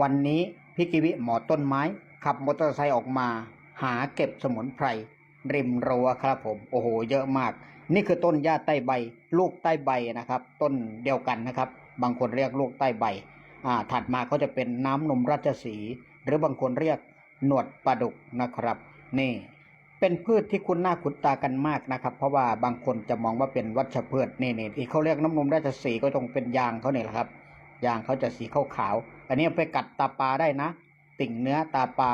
วันนี้พี่กิวิหมอต้นไม้ ขับมอเตอร์ไซค์ออกมา หาเก็บสมุนไพร ริมรั้วครับผม โอ้โห เยอะมาก นี่คือต้นหญ้าใต้ใบ ลูกใต้ใบนะครับ ต้นเดียวกันนะครับ บางคนเรียกลูกใต้ใบอ่าถัดมาก็จะเป็นน้ำนมราชสี หรือบางคนเรียกหนวดปลาดุกนะครับ นี่ เป็นพืชที่คุ้นหน้าคุ้นตากันมากนะครับ เพราะว่าบางคนจะมองว่าเป็นวัชพืชนี่นี่ที่เขาเรียกน้ำนมราชสีก็ต้องเป็นยางเขาเนี่ยแหละครับยางเขาจะสีขาวๆ อันนี้ไปกัดตาปลาได้นะ ติ่งเนื้อตาปลา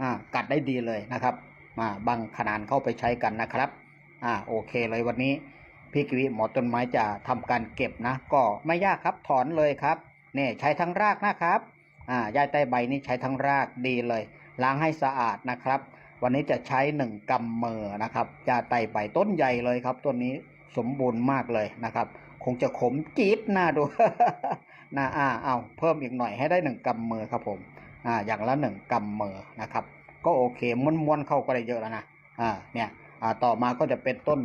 อ่ากัดได้ดีเลยนะครับมาบางขนาดเข้าไปใช้กันนะครับอ่าโอเคเลยวันนี้พี่กิวิหมอต้นไม้จะทำการเก็บนะ ก็ไม่ยากครับถอนเลยครับเนี่ใช้ทั้งรากนะครับอ่ายาใต้ใบนี่ใช้ทั้งรากดีเลย ล้างให้สะอาดนะครับ วันนี้จะใช้หนึ่งกำมือนะครับยาไต้ใบต้นใหญ่เลยครับต้นนี้สมบูรณ์มากเลยนะครับ คงจะขมจี๊ดหน้าดูนะอ่าเอาเพิ่มอีกหน่อยให้ได้หนึ่งกำมือครับผมอ่าอย่างละหนึ่งกำมือนะครับ ก็โอเคม้วนๆเข้าก็ได้เยอะแล้วนะอ่าเนี่ยอ่าต่อมาก็จะเป็นต้น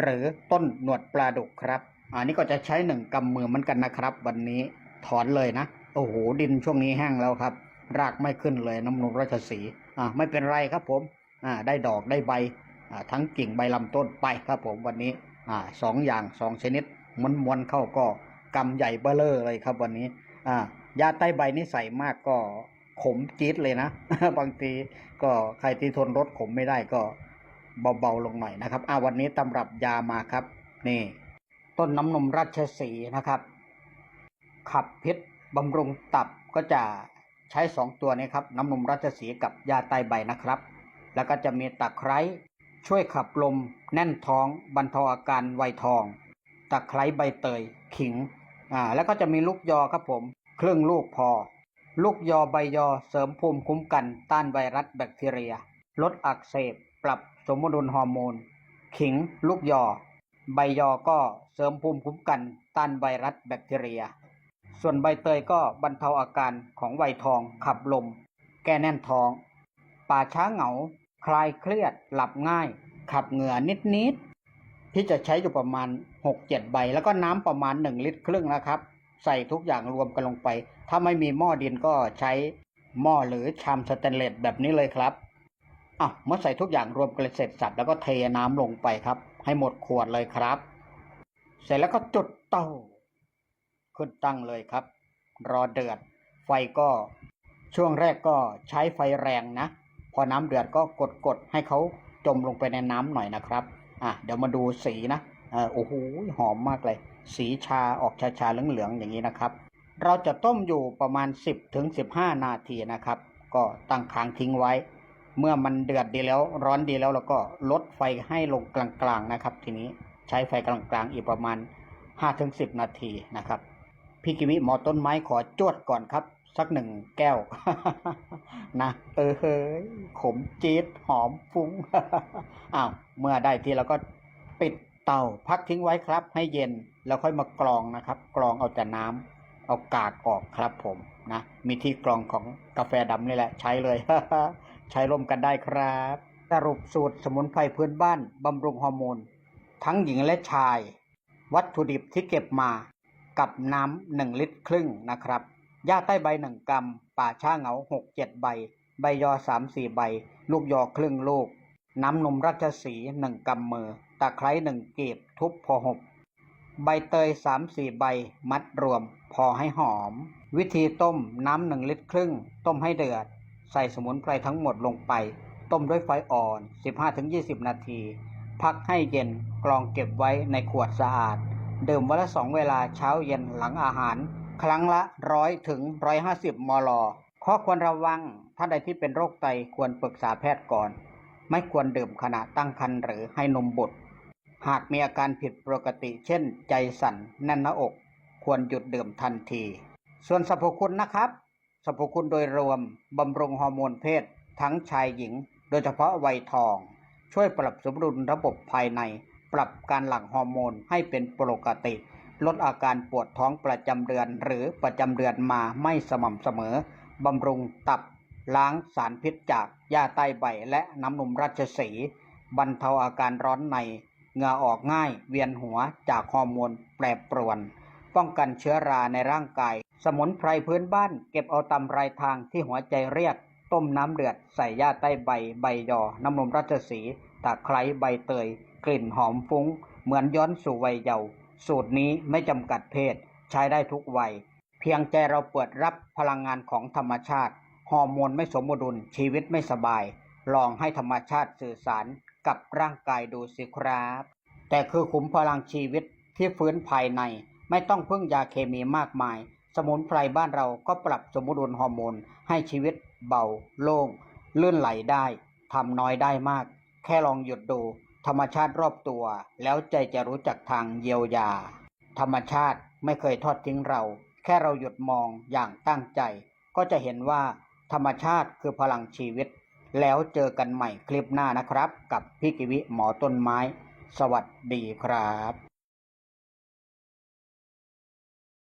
หรือต้นหนวดปลาดุกครับอ่านี่ก็จะใช้หนึ่งกำมือเหมือนกันนะครับ วันนี้ถอนเลยนะโอ้โหดินช่วงนี้แห้งแล้วครับ รากไม่ขึ้นเลยน้ำนมราชสีอ่าไม่เป็นไรครับผมอ่าได้ดอกได้ใบอ่าทั้งกิ่งใบลำต้นไปครับผมวันนี้อ่าสองอย่างสองชนิด ม้วนเข้าก็กำใหญ่เบ้อเลอเลยครับวันนี้ อ่ายาใต้ใบนี่ใส่มากก็ขมจี๊ดเลยนะ บางทีก็ใครที่ทนรสขมไม่ได้ก็เบาๆลงหน่อยนะครับอ่าวันนี้ตำรับยามาครับ นี่ ต้นน้ำนมราชสีนะครับ ขับพิษบำรุงตับก็จะใช้สองตัวนี้ครับ น้ำนมราชสีกับยาไตใบนะครับ แล้วก็จะมีตะไคร้ช่วยขับลมแน่นท้องบรรเทาอาการไวทอง ตะไคร้ใบเตยขิงอ่าแล้วก็จะมีลูกยอครับผมครึ่งลูกพอ ลูกยอใบยอเสริมภูมิคุ้มกัน ต้านไวรัสแบคทีเรีย ลดอักเสบ ปรับสมดุลฮอร์โมน ขิง ลูกยอ ใบยอก็เสริมภูมิคุ้มกัน ต้านไวรัสแบคทีเรีย ส่วนใบเตยก็บรรเทาอาการของไวทองขับลม แก้แน่นท้อง ป่าช้าเหงา คลายเครียด หลับง่าย ขับเหงื่อนิดๆ ที่จะใช้อยู่ประมาณ 6-7 ใบ แล้วก็น้ำประมาณ 1 ลิตรครึ่งนะครับ ใส่ทุกอย่างรวมกันลงไป ถ้าไม่มีหม้อดินก็ใช้หม้อหรือชามสแตนเลสแบบนี้เลยครับอะเมื่อใส่ทุกอย่างรวมกันเสร็จสับแล้วก็เทน้ำลงไปครับ ให้หมดขวดเลยครับ เสร็จแล้วก็จุดเตาขึ้นตั้งเลยครับ รอเดือด ไฟก็ช่วงแรกก็ใช้ไฟแรงนะ พอน้ำเดือดก็กดกดให้เขาจมลงไปในน้ำหน่อยนะครับ อะเดี๋ยวมาดูสีนะเออโอ้โหหอมมากเลย สีชาออกชาชาเหลืองๆอย่างนี้นะครับ เราจะต้มอยู่ประมาณ 10ถึง15 นาทีนะครับ ก็ตั้งค้างทิ้งไว้ เมื่อมันเดือดดีแล้วร้อนดีแล้วเราก็ลดไฟให้ลงกลางๆนะครับ ทีนี้ใช้ไฟกลางๆอีกประมาณ5-10 นาทีนะครับพี่กิมิหมอต้นไม้ขอจวดก่อนครับ สักหนึ่งแก้ว นะ เออเฮ้ยขมจี๊ดหอมฟุ้งอ้าวเมื่อได้ที่เราก็ปิดเตาพักทิ้งไว้ครับ ให้เย็นแล้วค่อยมากรองนะครับ กรองเอาแต่น้ำเอากากออกครับผมนะมีที่กรองของกาแฟดำนี่แหละ ใช้เลย ใช้ร่วมกันได้ครับ สรุปสูตรสมุนไพรพื้นบ้านบำรุงฮอร์โมน ทั้งหญิงและชาย วัตถุดิบที่เก็บมากับน้ำหนึ่งลิตรครึ่งนะครับ หญ้าใต้ใบหนึ่งกำป่าช้าเหงาหกเจ็ดใบ ใบยอสามสี่ใบ ลูกยอครึ่งลูก น้ำนมราชสีหนึ่งกำมือ ตะไคร้หนึ่งเกีบทุบพอหกใบเตยสามสี่ใบ มัดรวม พอให้หอม วิธีต้มน้ำหนึ่งลิตรครึ่ง ต้มให้เดือด ใส่สมุนไพรทั้งหมดลงไป ต้มด้วยไฟอ่อน 15-20 นาที พักให้เย็นกรองเก็บไว้ในขวดสะอาด ดื่มวันละสองเวลาเช้าเย็นหลังอาหาร ครั้งละร้อยถึงร้อยห้าสิบมลข้อควรระวังท่านใดที่เป็นโรคไตควรปรึกษาแพทย์ก่อน ไม่ควรดื่มขณะตั้งครรภ์หรือให้นมบุตร หากมีอาการผิดปกติ เช่น ใจสั่นแน่นหน้าอก ควรหยุดดื่มทันที ส่วนสรรพคุณนะครับสรรพคุณโดยรวมบำรุงฮอร์โมนเพศ ทั้งชายหญิง โดยเฉพาะวัยทอง ช่วยปรับสมดุลระบบภายใน ปรับการหลั่งฮอร์โมนให้เป็นปกติ ลดอาการปวดท้องประจำเดือนหรือประจำเดือนมาไม่สม่ำเสมอบำรุงตับล้างสารพิษจากหญ้าใต้ใบและน้ำนมราชสี บรรเทาอาการร้อนในเหงื่อออกง่ายเวียนหัวจากฮอร์โมนแปรปรวน ป้องกันเชื้อราในร่างกาย สมุนไพรพื้นบ้านเก็บเอาตำรายทางที่หัวใจเรียก ต้มน้ำเดือดใส่ย่าใต้ใบใบยอ น้ำนมราชสีตะไคร้ใบเตย กลิ่นหอมฟุ้ง เหมือนย้อนสู่วัยเยาว์ สูตรนี้ไม่จำกัดเพศ ใช้ได้ทุกวัย เพียงใจเราเปิดรับพลังงานของธรรมชาติ ฮอร์โมนไม่สมดุล ชีวิตไม่สบาย ลองให้ธรรมชาติสื่อสารกับร่างกายดูสิครับ แต่คือขุมพลังชีวิตที่ฟื้นภายใน ไม่ต้องพึ่งยาเคมีมากมาย สมุนไพรบ้านเราก็ปรับสมดุลฮอร์โมนให้ชีวิตเบา โล่ง ลื่นไหลได้ทำน้อยได้มาก แค่ลองหยุดดู ธรรมชาติรอบตัว แล้วใจจะรู้จักทางเยียวยา ธรรมชาติไม่เคยทอดทิ้งเรา แค่เราหยุดมองอย่างตั้งใจ ก็จะเห็นว่า ธรรมชาติคือพลังชีวิต แล้วเจอกันใหม่คลิปหน้านะครับ กับพี่กิวิหมอต้นไม้ สวัสดีครับ